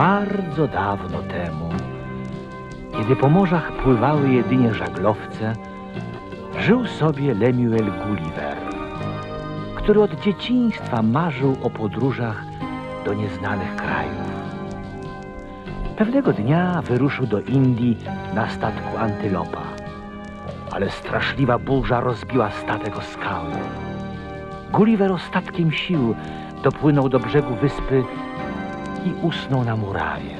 Bardzo dawno temu, kiedy po morzach pływały jedynie żaglowce, żył sobie Lemuel Gulliver, który od dzieciństwa marzył o podróżach do nieznanych krajów. Pewnego dnia wyruszył do Indii na statku Antylopa, ale straszliwa burza rozbiła statek o skały. Gulliver ostatkiem sił dopłynął do brzegu wyspy i usnął na murawie.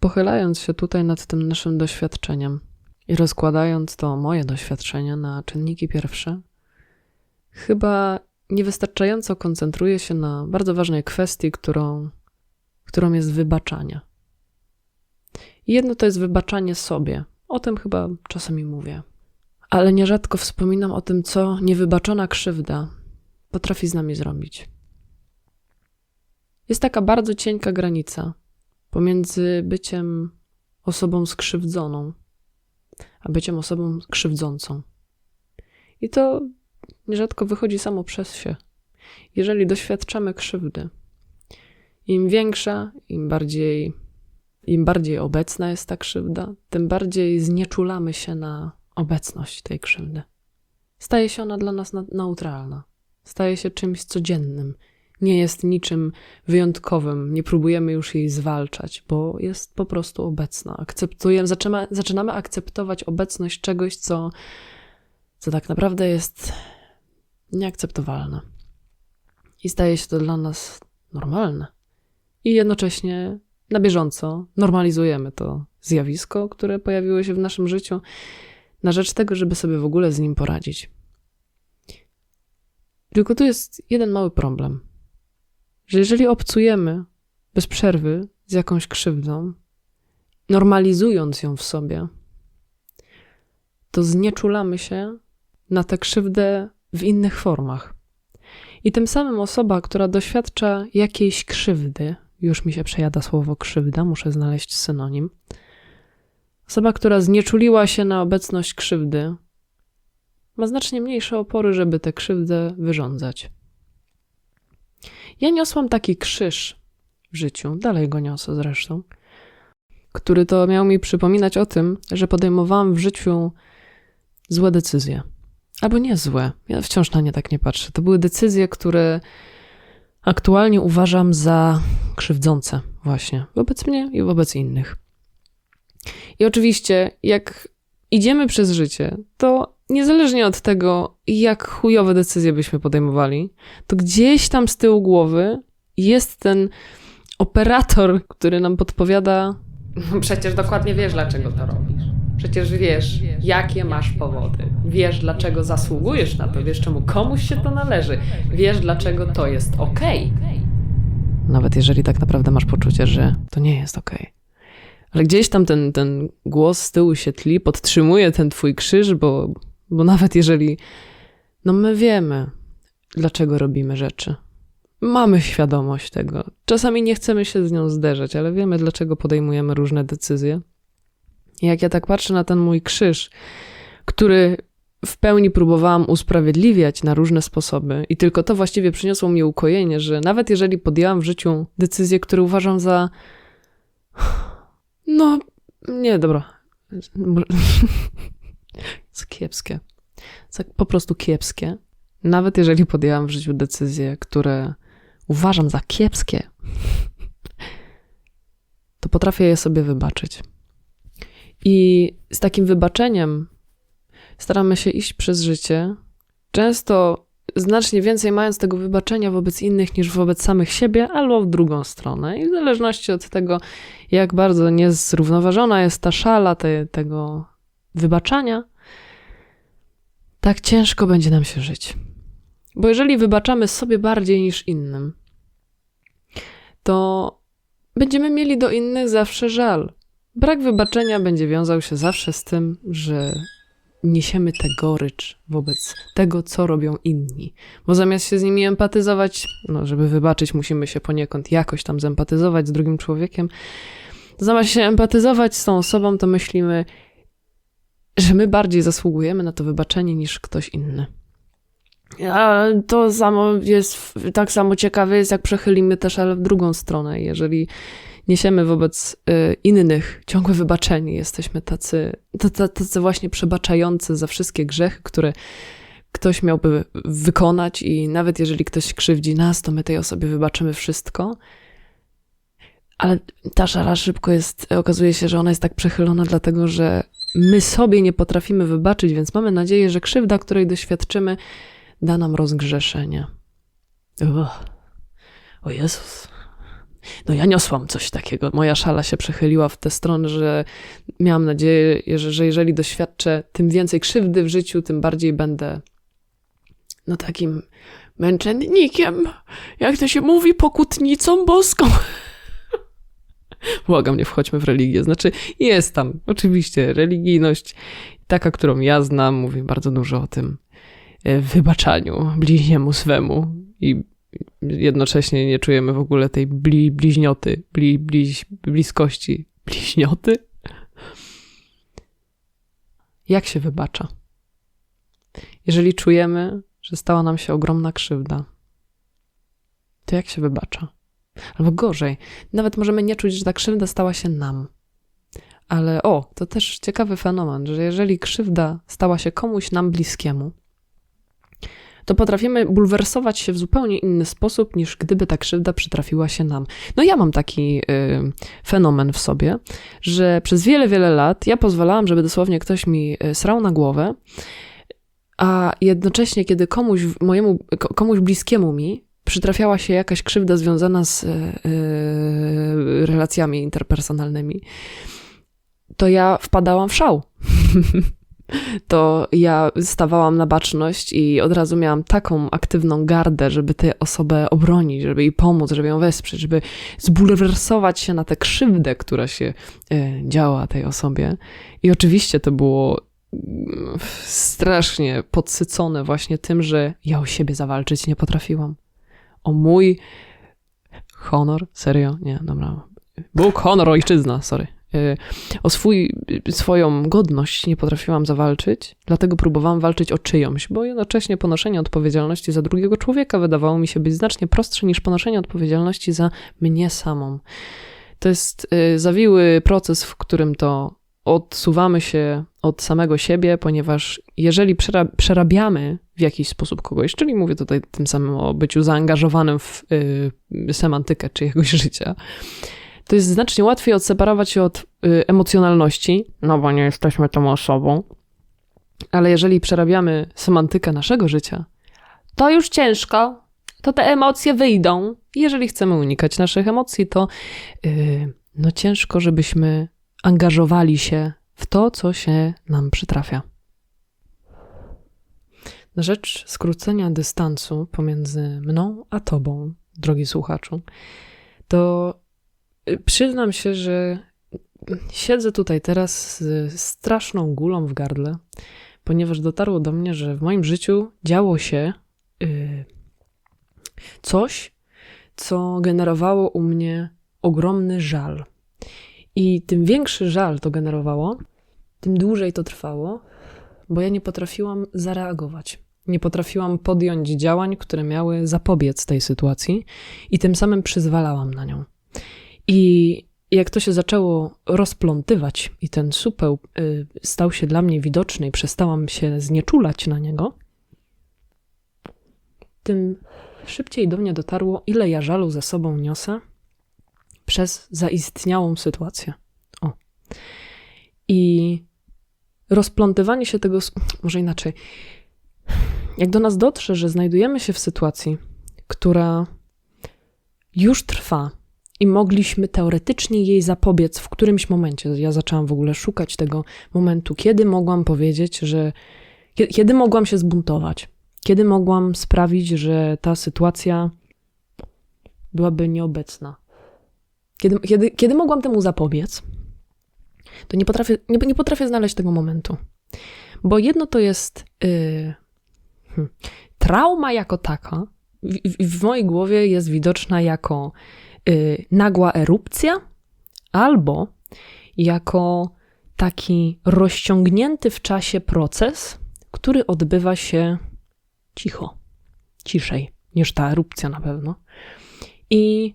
Pochylając się tutaj nad tym naszym doświadczeniem i rozkładając to moje doświadczenie na czynniki pierwsze, chyba niewystarczająco koncentruję się na bardzo ważnej kwestii, którą, którą jest wybaczanie. Jedno to jest wybaczanie sobie. O tym chyba czasami mówię. Ale nierzadko wspominam o tym, co niewybaczona krzywda potrafi z nami zrobić. Jest taka bardzo cienka granica pomiędzy byciem osobą skrzywdzoną, a byciem osobą krzywdzącą. I to nierzadko wychodzi samo przez się. Jeżeli doświadczamy krzywdy, im większa, im bardziej, im bardziej obecna jest ta krzywda, tym bardziej znieczulamy się na obecność tej krzywdy. Staje się ona dla nas na- neutralna, staje się czymś codziennym, nie jest niczym wyjątkowym, nie próbujemy już jej zwalczać, bo jest po prostu obecna. Akceptujemy, zaczynamy, zaczynamy akceptować obecność czegoś, co, co tak naprawdę jest nieakceptowalne. I staje się to dla nas normalne. I jednocześnie na bieżąco normalizujemy to zjawisko, które pojawiło się w naszym życiu, na rzecz tego, żeby sobie w ogóle z nim poradzić. Tylko tu jest jeden mały problem że jeżeli obcujemy bez przerwy z jakąś krzywdą, normalizując ją w sobie, to znieczulamy się na tę krzywdę w innych formach. I tym samym osoba, która doświadcza jakiejś krzywdy, już mi się przejada słowo krzywda, muszę znaleźć synonim. Osoba, która znieczuliła się na obecność krzywdy, ma znacznie mniejsze opory, żeby tę krzywdę wyrządzać. Ja niosłam taki krzyż w życiu, dalej go niosę zresztą, który to miał mi przypominać o tym, że podejmowałam w życiu złe decyzje. Albo nie złe, ja wciąż na nie tak nie patrzę. To były decyzje, które aktualnie uważam za krzywdzące, właśnie wobec mnie i wobec innych. I oczywiście, jak idziemy przez życie, to niezależnie od tego, jak chujowe decyzje byśmy podejmowali, to gdzieś tam z tyłu głowy jest ten operator, który nam podpowiada. No Przecież dokładnie wiesz, dlaczego to robisz. Przecież wiesz, jakie masz powody. Wiesz, dlaczego zasługujesz na to. Wiesz, czemu komuś się to należy. Wiesz, dlaczego to jest okej. Nawet jeżeli tak naprawdę masz poczucie, że to nie jest okej. Ale gdzieś tam ten, ten głos z tyłu się tli, podtrzymuje ten twój krzyż, bo, bo nawet jeżeli. No my wiemy, dlaczego robimy rzeczy. Mamy świadomość tego. Czasami nie chcemy się z nią zderzać, ale wiemy, dlaczego podejmujemy różne decyzje. I jak ja tak patrzę na ten mój krzyż, który w pełni próbowałam usprawiedliwiać na różne sposoby, i tylko to właściwie przyniosło mi ukojenie, że nawet jeżeli podjęłam w życiu decyzje, które uważam za. No, nie, dobra. Za kiepskie. Za po prostu kiepskie. Nawet jeżeli podjęłam w życiu decyzje, które uważam za kiepskie, to potrafię je sobie wybaczyć. I z takim wybaczeniem staramy się iść przez życie, często znacznie więcej mając tego wybaczenia wobec innych niż wobec samych siebie, albo w drugą stronę. I w zależności od tego, jak bardzo niezrównoważona jest ta szala te, tego wybaczania, tak ciężko będzie nam się żyć. Bo jeżeli wybaczamy sobie bardziej niż innym, to będziemy mieli do innych zawsze żal. Brak wybaczenia będzie wiązał się zawsze z tym, że niesiemy tę gorycz wobec tego, co robią inni. Bo zamiast się z nimi empatyzować, no żeby wybaczyć, musimy się poniekąd jakoś tam zempatyzować z drugim człowiekiem. Zamiast się empatyzować z tą osobą, to myślimy, że my bardziej zasługujemy na to wybaczenie niż ktoś inny. A to samo jest, tak samo ciekawe jest, jak przechylimy też, ale w drugą stronę. Jeżeli niesiemy wobec y, innych ciągłe wybaczenie, jesteśmy tacy, tacy, właśnie przebaczający za wszystkie grzechy, które ktoś miałby wykonać i nawet jeżeli ktoś krzywdzi nas, to my tej osobie wybaczymy wszystko. Ale ta szara szybko jest, okazuje się, że ona jest tak przechylona, dlatego że my sobie nie potrafimy wybaczyć, więc mamy nadzieję, że krzywda, której doświadczymy, da nam rozgrzeszenie. Uch. O Jezus. No ja niosłam coś takiego. Moja szala się przechyliła w tę stronę, że miałam nadzieję, że, że jeżeli doświadczę tym więcej krzywdy w życiu, tym bardziej będę no takim męczennikiem, jak to się mówi, pokutnicą boską. Błagam, nie wchodźmy w religię. Znaczy, jest tam oczywiście religijność, taka, którą ja znam, mówi bardzo dużo o tym e, wybaczaniu bliźniemu swemu i jednocześnie nie czujemy w ogóle tej bli, bliźnioty, bli, bliź, bliskości. Bliźnioty? Jak się wybacza? Jeżeli czujemy, że stała nam się ogromna krzywda, to jak się wybacza? Albo gorzej, nawet możemy nie czuć, że ta krzywda stała się nam. Ale o, to też ciekawy fenomen, że jeżeli krzywda stała się komuś nam bliskiemu, to potrafimy bulwersować się w zupełnie inny sposób, niż gdyby ta krzywda przytrafiła się nam. No ja mam taki y, fenomen w sobie, że przez wiele, wiele lat ja pozwalałam, żeby dosłownie ktoś mi y, srał na głowę, a jednocześnie, kiedy komuś, mojemu, komuś bliskiemu mi przytrafiała się jakaś krzywda związana z y, y, relacjami interpersonalnymi, to ja wpadałam w szał. to ja stawałam na baczność i od razu miałam taką aktywną gardę, żeby tę osobę obronić, żeby jej pomóc, żeby ją wesprzeć, żeby zbulwersować się na tę krzywdę, która się y, działa tej osobie. I oczywiście to było mm, strasznie podsycone właśnie tym, że ja o siebie zawalczyć nie potrafiłam o mój honor, serio? Nie, dobra. Bóg, honor, ojczyzna, sorry. Y, o swój, swoją godność nie potrafiłam zawalczyć, dlatego próbowałam walczyć o czyjąś, bo jednocześnie ponoszenie odpowiedzialności za drugiego człowieka wydawało mi się być znacznie prostsze niż ponoszenie odpowiedzialności za mnie samą. To jest y, zawiły proces, w którym to odsuwamy się od samego siebie, ponieważ jeżeli przerabiamy w jakiś sposób kogoś, czyli mówię tutaj tym samym o byciu zaangażowanym w y, semantykę czyjegoś życia, to jest znacznie łatwiej odseparować się od y, emocjonalności, no bo nie jesteśmy tą osobą. Ale jeżeli przerabiamy semantykę naszego życia, to już ciężko, to te emocje wyjdą. Jeżeli chcemy unikać naszych emocji, to yy, no ciężko, żebyśmy angażowali się w to, co się nam przytrafia. Na rzecz skrócenia dystansu pomiędzy mną a tobą, drogi słuchaczu, to y, przyznam się, że siedzę tutaj teraz z straszną gulą w gardle, ponieważ dotarło do mnie, że w moim życiu działo się yy, coś, co generowało u mnie ogromny żal. I tym większy żal to generowało, tym dłużej to trwało, bo ja nie potrafiłam zareagować. Nie potrafiłam podjąć działań, które miały zapobiec tej sytuacji, i tym samym przyzwalałam na nią. I jak to się zaczęło rozplątywać i ten supeł y, stał się dla mnie widoczny i przestałam się znieczulać na niego, tym szybciej do mnie dotarło, ile ja żalu ze sobą niosę przez zaistniałą sytuację. O. I rozplątywanie się tego, może inaczej, jak do nas dotrze, że znajdujemy się w sytuacji, która już trwa i mogliśmy teoretycznie jej zapobiec w którymś momencie. Ja zaczęłam w ogóle szukać tego momentu, kiedy mogłam powiedzieć, że. Kiedy mogłam się zbuntować, kiedy mogłam sprawić, że ta sytuacja byłaby nieobecna. Kiedy, kiedy, kiedy mogłam temu zapobiec, to nie potrafię, nie, nie potrafię znaleźć tego momentu. Bo jedno to jest yy, hmm, trauma jako taka, w, w, w, mojej głowie jest widoczna jako yy, nagła erupcja albo jako taki rozciągnięty w czasie proces, który odbywa się cicho. ciszej niż ta erupcja na pewno. I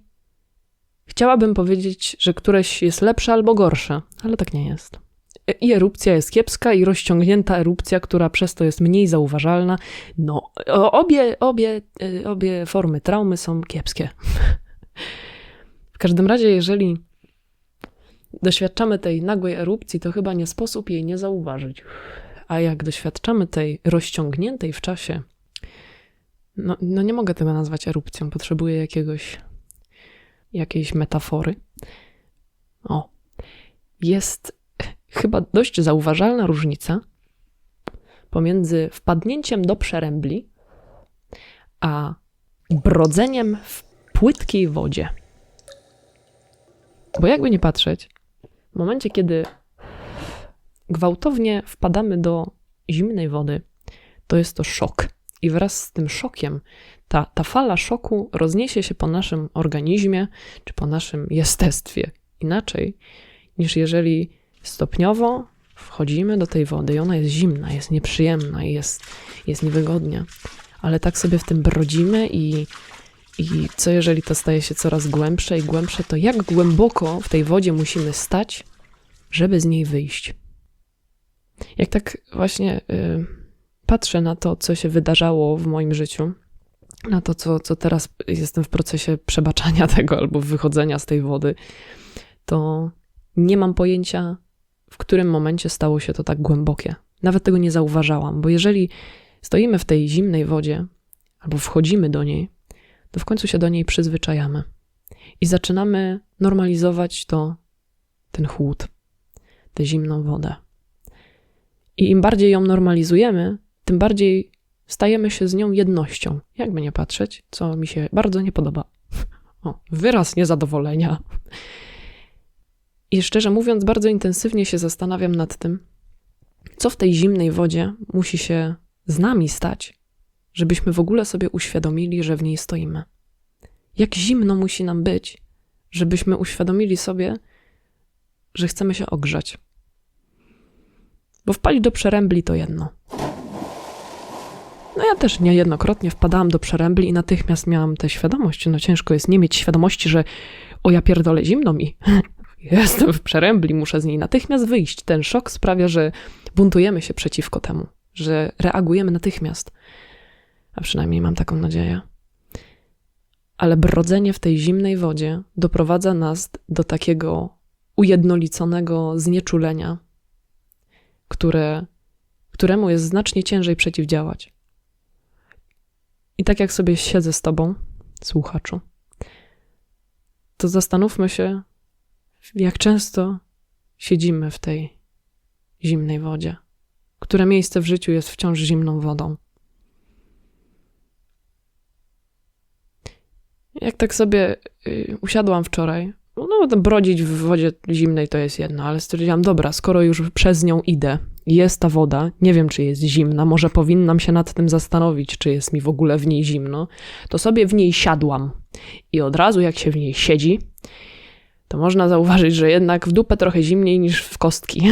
chciałabym powiedzieć, że któreś jest lepsze albo gorsze, ale tak nie jest. I erupcja jest kiepska, i rozciągnięta erupcja, która przez to jest mniej zauważalna. No, obie, obie, y, obie formy traumy są kiepskie. W każdym razie, jeżeli doświadczamy tej nagłej erupcji, to chyba nie sposób jej nie zauważyć. A jak doświadczamy tej rozciągniętej w czasie, no, no nie mogę tego nazwać erupcją, potrzebuję jakiegoś, jakiejś metafory. O, jest chyba dość zauważalna różnica pomiędzy wpadnięciem do przerębli, a brodzeniem w płytkiej wodzie. Bo jakby nie patrzeć, w momencie, kiedy gwałtownie wpadamy do zimnej wody, to jest to szok. I wraz z tym szokiem, ta, ta fala szoku rozniesie się po naszym organizmie czy po naszym jestestwie inaczej niż jeżeli stopniowo wchodzimy do tej wody i ona jest zimna, jest nieprzyjemna i jest, jest niewygodnie. Ale tak sobie w tym brodzimy i, i co jeżeli to staje się coraz głębsze i głębsze, to jak głęboko w tej wodzie musimy stać, żeby z niej wyjść? Jak tak właśnie y, patrzę na to, co się wydarzało w moim życiu, na to, co, co teraz jestem w procesie przebaczania tego albo wychodzenia z tej wody, to nie mam pojęcia, w którym momencie stało się to tak głębokie. Nawet tego nie zauważałam, bo jeżeli stoimy w tej zimnej wodzie albo wchodzimy do niej, to w końcu się do niej przyzwyczajamy i zaczynamy normalizować to, ten chłód, tę zimną wodę. I im bardziej ją normalizujemy, tym bardziej stajemy się z nią jednością. Jakby nie patrzeć, co mi się bardzo nie podoba. O, wyraz niezadowolenia. I szczerze mówiąc, bardzo intensywnie się zastanawiam nad tym, co w tej zimnej wodzie musi się z nami stać, żebyśmy w ogóle sobie uświadomili, że w niej stoimy. Jak zimno musi nam być, żebyśmy uświadomili sobie, że chcemy się ogrzać. Bo wpaść do przerębli to jedno. No ja też niejednokrotnie wpadałam do przerębli i natychmiast miałam tę świadomość. No ciężko jest nie mieć świadomości, że o ja pierdolę, zimno mi. Jestem w przerębli, muszę z niej natychmiast wyjść. Ten szok sprawia, że buntujemy się przeciwko temu, że reagujemy natychmiast. A przynajmniej mam taką nadzieję. Ale brodzenie w tej zimnej wodzie doprowadza nas do takiego ujednoliconego znieczulenia, które, któremu jest znacznie ciężej przeciwdziałać. I tak jak sobie siedzę z tobą, słuchaczu, to zastanówmy się, jak często siedzimy w tej zimnej wodzie, które miejsce w życiu jest wciąż zimną wodą. Jak tak sobie y, usiadłam wczoraj, no to brodzić w wodzie zimnej to jest jedno, ale stwierdziłam, dobra, skoro już przez nią idę, jest ta woda, nie wiem czy jest zimna, może powinnam się nad tym zastanowić, czy jest mi w ogóle w niej zimno, to sobie w niej siadłam. I od razu jak się w niej siedzi, to można zauważyć, że jednak w dupę trochę zimniej niż w kostki.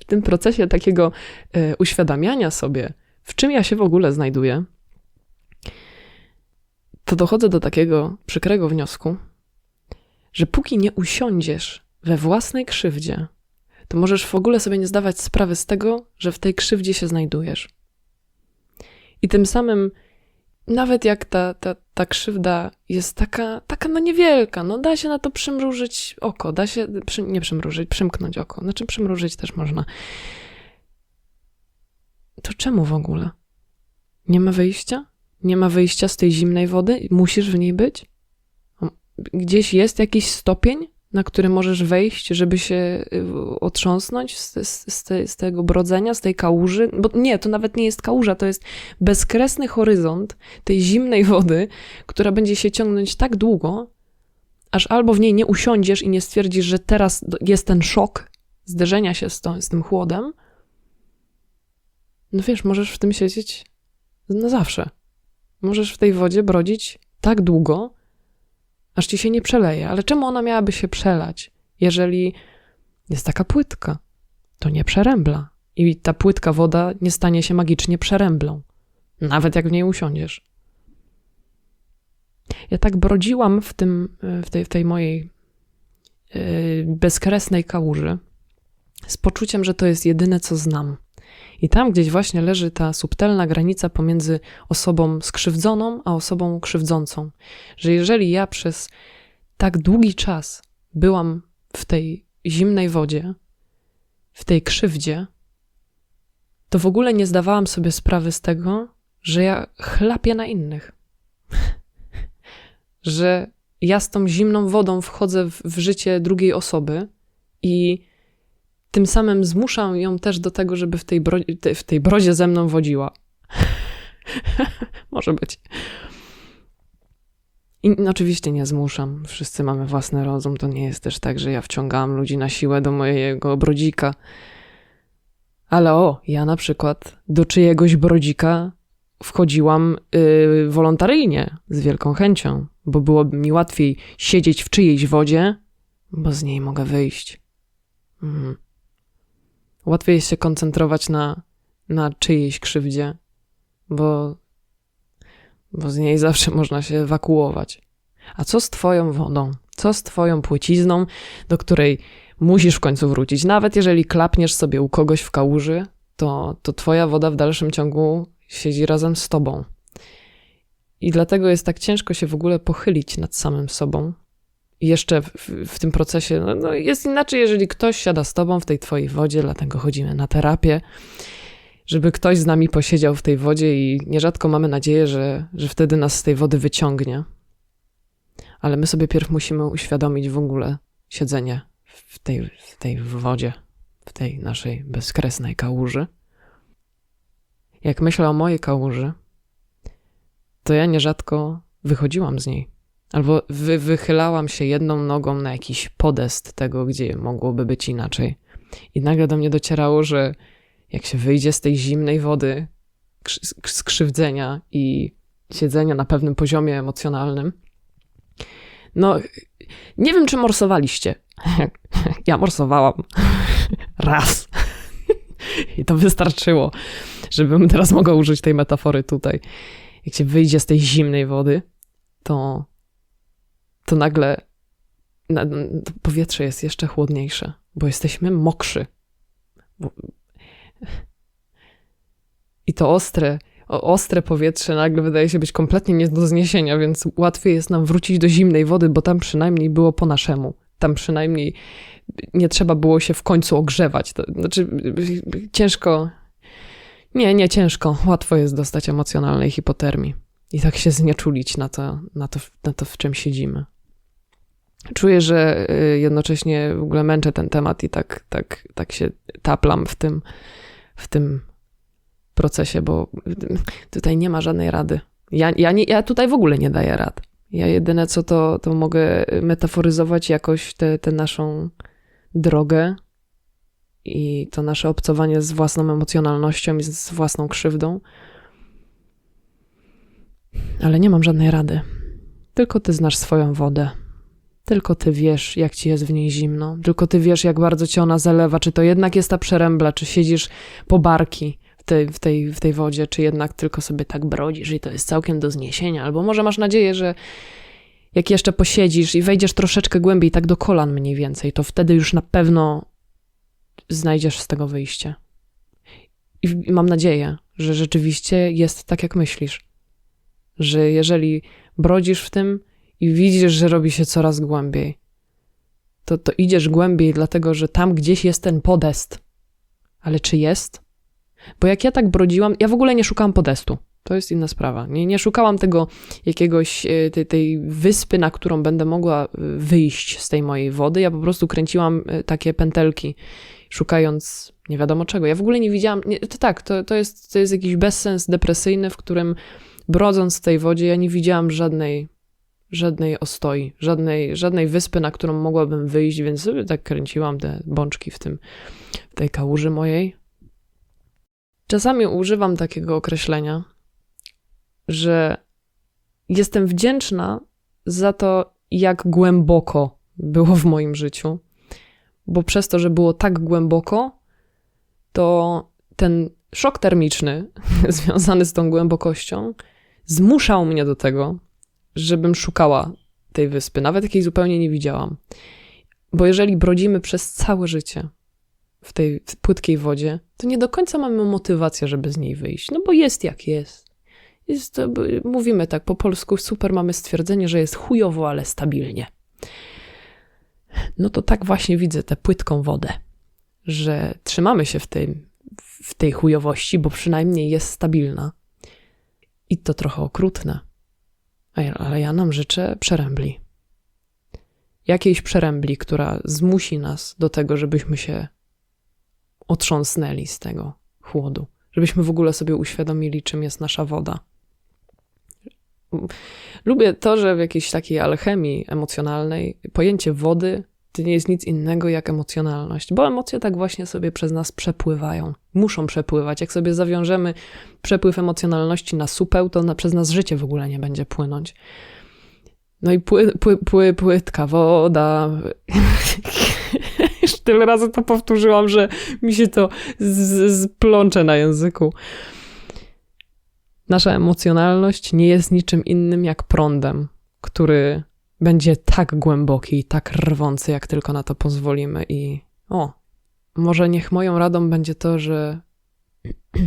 w tym procesie takiego e, uświadamiania sobie, w czym ja się w ogóle znajduję, to dochodzę do takiego przykrego wniosku, że póki nie usiądziesz we własnej krzywdzie, to możesz w ogóle sobie nie zdawać sprawy z tego, że w tej krzywdzie się znajdujesz. I tym samym, nawet jak ta, ta, ta krzywda jest taka, taka no niewielka, no da się na to przymrużyć oko, da się, przy, nie przymrużyć, przymknąć oko, znaczy przymrużyć też można. To czemu w ogóle? Nie ma wyjścia? Nie ma wyjścia z tej zimnej wody? Musisz w niej być? Gdzieś jest jakiś stopień, na który możesz wejść, żeby się y, otrząsnąć z, z, z, te, z tego brodzenia, z tej kałuży? Bo nie, to nawet nie jest kałuża, to jest bezkresny horyzont tej zimnej wody, która będzie się ciągnąć tak długo, aż albo w niej nie usiądziesz i nie stwierdzisz, że teraz jest ten szok zderzenia się z, z tym chłodem. No wiesz, możesz w tym siedzieć na zawsze. Możesz w tej wodzie brodzić tak długo, aż ci się nie przeleje. Ale czemu ona miałaby się przelać, jeżeli jest taka płytka? To nie przerębla. i ta płytka woda nie stanie się magicznie przeręblą, nawet jak w niej usiądziesz. Ja tak brodziłam w, tym, w, tej, w tej mojej yy, bezkresnej kałuży z poczuciem, że to jest jedyne, co znam. I tam gdzieś właśnie leży ta subtelna granica pomiędzy osobą skrzywdzoną a osobą krzywdzącą. Że jeżeli ja przez tak długi czas byłam w tej zimnej wodzie, w tej krzywdzie, to w ogóle nie zdawałam sobie sprawy z tego, że ja chlapię na innych. że ja z tą zimną wodą wchodzę w, w życie drugiej osoby i tym samym zmuszam ją też do tego, żeby w tej, bro, w tej brodzie ze mną wodziła. Może być. I oczywiście nie zmuszam. Wszyscy mamy własny rozum. To nie jest też tak, że ja wciągałam ludzi na siłę do mojego brodzika. Ale o, ja na przykład do czyjegoś brodzika wchodziłam yy, wolontaryjnie, z wielką chęcią, bo byłoby mi łatwiej siedzieć w czyjejś wodzie, bo z niej mogę wyjść. Mhm. Łatwiej jest się koncentrować na, na czyjejś krzywdzie, bo, bo z niej zawsze można się ewakuować. A co z Twoją wodą? Co z Twoją płycizną, do której musisz w końcu wrócić? Nawet jeżeli klapniesz sobie u kogoś w kałuży, to, to Twoja woda w dalszym ciągu siedzi razem z Tobą. I dlatego jest tak ciężko się w ogóle pochylić nad samym sobą, jeszcze w, w, tym procesie no, no jest inaczej, jeżeli ktoś siada z tobą w tej twojej wodzie, dlatego chodzimy na terapię, żeby ktoś z nami posiedział w tej wodzie i nierzadko mamy nadzieję, że, że wtedy nas z tej wody wyciągnie. Ale my sobie pierw musimy uświadomić w ogóle siedzenie w tej, w tej wodzie, w tej naszej bezkresnej kałuży. Jak myślę o mojej kałuży, to ja nierzadko wychodziłam z niej Albo wy, wychylałam się jedną nogą na jakiś podest tego, gdzie mogłoby być inaczej. I nagle do mnie docierało, że jak się wyjdzie z tej zimnej wody skrzywdzenia i siedzenia na pewnym poziomie emocjonalnym, no, nie wiem, czy morsowaliście. Ja morsowałam raz. I to wystarczyło, żebym teraz mogła użyć tej metafory tutaj. Jak się wyjdzie z tej zimnej wody, to to nagle to powietrze jest jeszcze chłodniejsze, bo jesteśmy mokrzy. I to ostre, ostre powietrze nagle wydaje się być kompletnie nie do zniesienia, więc łatwiej jest nam wrócić do zimnej wody, bo tam przynajmniej było po naszemu. Tam przynajmniej nie trzeba było się w końcu ogrzewać. To znaczy, ciężko. Nie, nie ciężko. Łatwo jest dostać emocjonalnej hipotermii i tak się znieczulić na to, na to, na to w czym siedzimy czuję, że y, jednocześnie w ogóle męczę ten temat i tak, tak, tak się taplam w tym, w tym procesie, bo tutaj nie ma żadnej rady. Ja, ja, nie, ja tutaj w ogóle nie daję rad. Ja jedyne co to, to mogę metaforyzować jakoś tę naszą drogę i to nasze obcowanie z własną emocjonalnością i z własną krzywdą. Ale nie mam żadnej rady. Tylko ty znasz swoją wodę. Tylko ty wiesz, jak ci jest w niej zimno. Tylko ty wiesz, jak bardzo cię ona zalewa. Czy to jednak jest ta przerębla, czy siedzisz po barki w tej, w tej, w tej wodzie, czy jednak tylko sobie tak brodzisz i to jest całkiem do zniesienia. Albo może masz nadzieję, że jak jeszcze posiedzisz i wejdziesz troszeczkę głębiej, tak do kolan mniej więcej, to wtedy już na pewno znajdziesz z tego wyjście. I mam nadzieję, że rzeczywiście jest tak, jak myślisz. Że jeżeli brodzisz w tym, i widzisz, że robi się coraz głębiej, to, to idziesz głębiej, dlatego że tam gdzieś jest ten podest. Ale czy jest? Bo jak ja tak brodziłam, ja w ogóle nie szukałam podestu. To jest inna sprawa. Nie, nie szukałam tego jakiegoś, e, tej, tej wyspy, na którą będę mogła e, wyjść z tej mojej wody. Ja po prostu kręciłam e, takie pętelki, szukając nie wiadomo czego. Ja w ogóle nie widziałam. Nie, to tak, to, to, jest, to jest jakiś bezsens depresyjny, w którym brodząc w tej wodzie, ja nie widziałam żadnej żadnej ostoi, żadnej, żadnej wyspy, na którą mogłabym wyjść, więc sobie tak kręciłam te bączki w tym, w tej kałuży mojej. Czasami używam takiego określenia, że jestem wdzięczna za to, jak głęboko było w moim życiu, bo przez to, że było tak głęboko, to ten szok termiczny związany z tą głębokością zmuszał mnie do tego, żebym szukała tej wyspy, nawet jakiej zupełnie nie widziałam. Bo jeżeli brodzimy przez całe życie w tej płytkiej wodzie, to nie do końca mamy motywację, żeby z niej wyjść. No bo jest jak jest. jest to, mówimy tak po polsku, super mamy stwierdzenie, że jest chujowo, ale stabilnie. No to tak właśnie widzę tę płytką wodę, że trzymamy się w tej, w tej chujowości, bo przynajmniej jest stabilna. I to trochę okrutne. Ale ja nam życzę przerębli. Jakiejś przerębli, która zmusi nas do tego, żebyśmy się otrząsnęli z tego chłodu. Żebyśmy w ogóle sobie uświadomili, czym jest nasza woda. Lubię to, że w jakiejś takiej alchemii emocjonalnej pojęcie wody to nie jest nic innego jak emocjonalność, bo emocje tak właśnie sobie przez nas przepływają. Muszą przepływać. Jak sobie zawiążemy przepływ emocjonalności na supeł, to na, przez nas życie w ogóle nie będzie płynąć. No i pły, pły, pły, płytka woda. Już tyle razy to powtórzyłam, że mi się to zplącze na języku. Nasza emocjonalność nie jest niczym innym jak prądem, który będzie tak głęboki i tak rwący, jak tylko na to pozwolimy. I o, może niech moją radą będzie to, że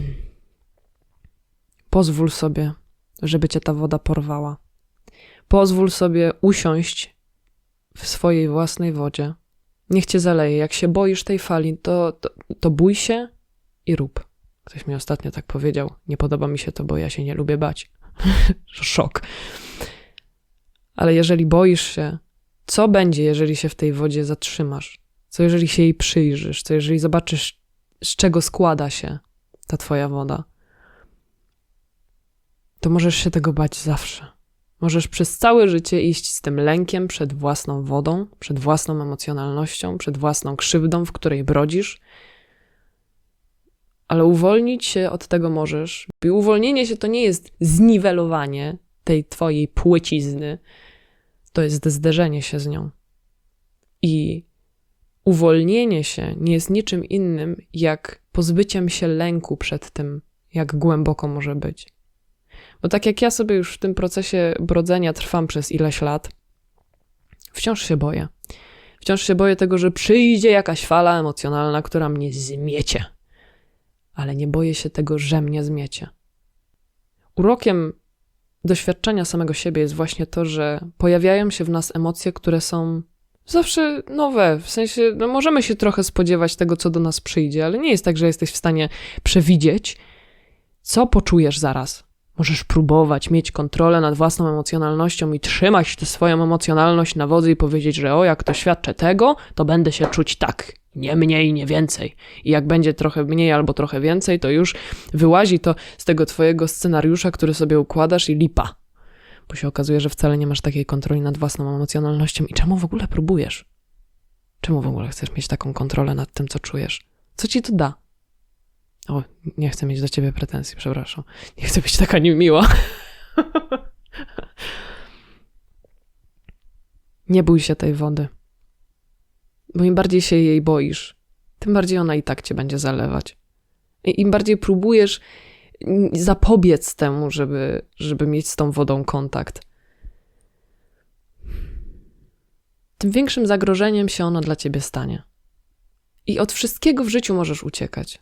pozwól sobie, żeby cię ta woda porwała. Pozwól sobie usiąść w swojej własnej wodzie. Niech cię zaleje. Jak się boisz tej fali, to, to, to bój się i rób. Ktoś mi ostatnio tak powiedział. Nie podoba mi się to, bo ja się nie lubię bać. Szok. Ale jeżeli boisz się, co będzie, jeżeli się w tej wodzie zatrzymasz? Co jeżeli się jej przyjrzysz? Co jeżeli zobaczysz, z czego składa się ta twoja woda? To możesz się tego bać zawsze. Możesz przez całe życie iść z tym lękiem przed własną wodą, przed własną emocjonalnością, przed własną krzywdą, w której brodzisz. Ale uwolnić się od tego możesz. I uwolnienie się to nie jest zniwelowanie tej twojej płycizny, to jest zderzenie się z nią. I uwolnienie się nie jest niczym innym jak pozbyciem się lęku przed tym, jak głęboko może być. Bo tak jak ja sobie już w tym procesie brodzenia trwam przez ileś lat, wciąż się boję. Wciąż się boję tego, że przyjdzie jakaś fala emocjonalna, która mnie zmiecie. Ale nie boję się tego, że mnie zmiecie. Urokiem doświadczenia samego siebie jest właśnie to, że pojawiają się w nas emocje, które są zawsze nowe. W sensie, no możemy się trochę spodziewać tego, co do nas przyjdzie, ale nie jest tak, że jesteś w stanie przewidzieć, co poczujesz zaraz. Możesz próbować mieć kontrolę nad własną emocjonalnością i trzymać tę swoją emocjonalność na wodzy i powiedzieć, że o, jak to świadczę tego, to będę się czuć tak. Nie mniej, nie więcej. I jak będzie trochę mniej albo trochę więcej, to już wyłazi to z tego twojego scenariusza, który sobie układasz i lipa. Bo się okazuje, że wcale nie masz takiej kontroli nad własną emocjonalnością. I czemu w ogóle próbujesz? Czemu w ogóle chcesz mieć taką kontrolę nad tym, co czujesz? Co ci to da? O, nie chcę mieć do ciebie pretensji, przepraszam. Nie chcę być taka niemiła. nie bój się tej wody. Bo im bardziej się jej boisz, tym bardziej ona i tak cię będzie zalewać. I im bardziej próbujesz zapobiec temu, żeby, żeby mieć z tą wodą kontakt, tym większym zagrożeniem się ona dla ciebie stanie. I od wszystkiego w życiu możesz uciekać.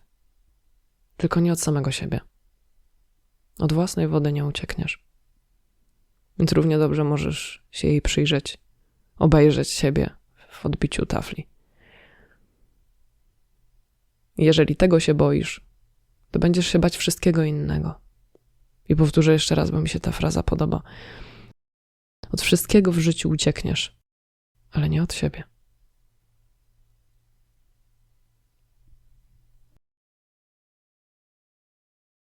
Tylko nie od samego siebie. Od własnej wody nie uciekniesz. Więc równie dobrze możesz się jej przyjrzeć, obejrzeć siebie w odbiciu tafli. Jeżeli tego się boisz, to będziesz się bać wszystkiego innego. I powtórzę jeszcze raz, bo mi się ta fraza podoba. Od wszystkiego w życiu uciekniesz, ale nie od siebie.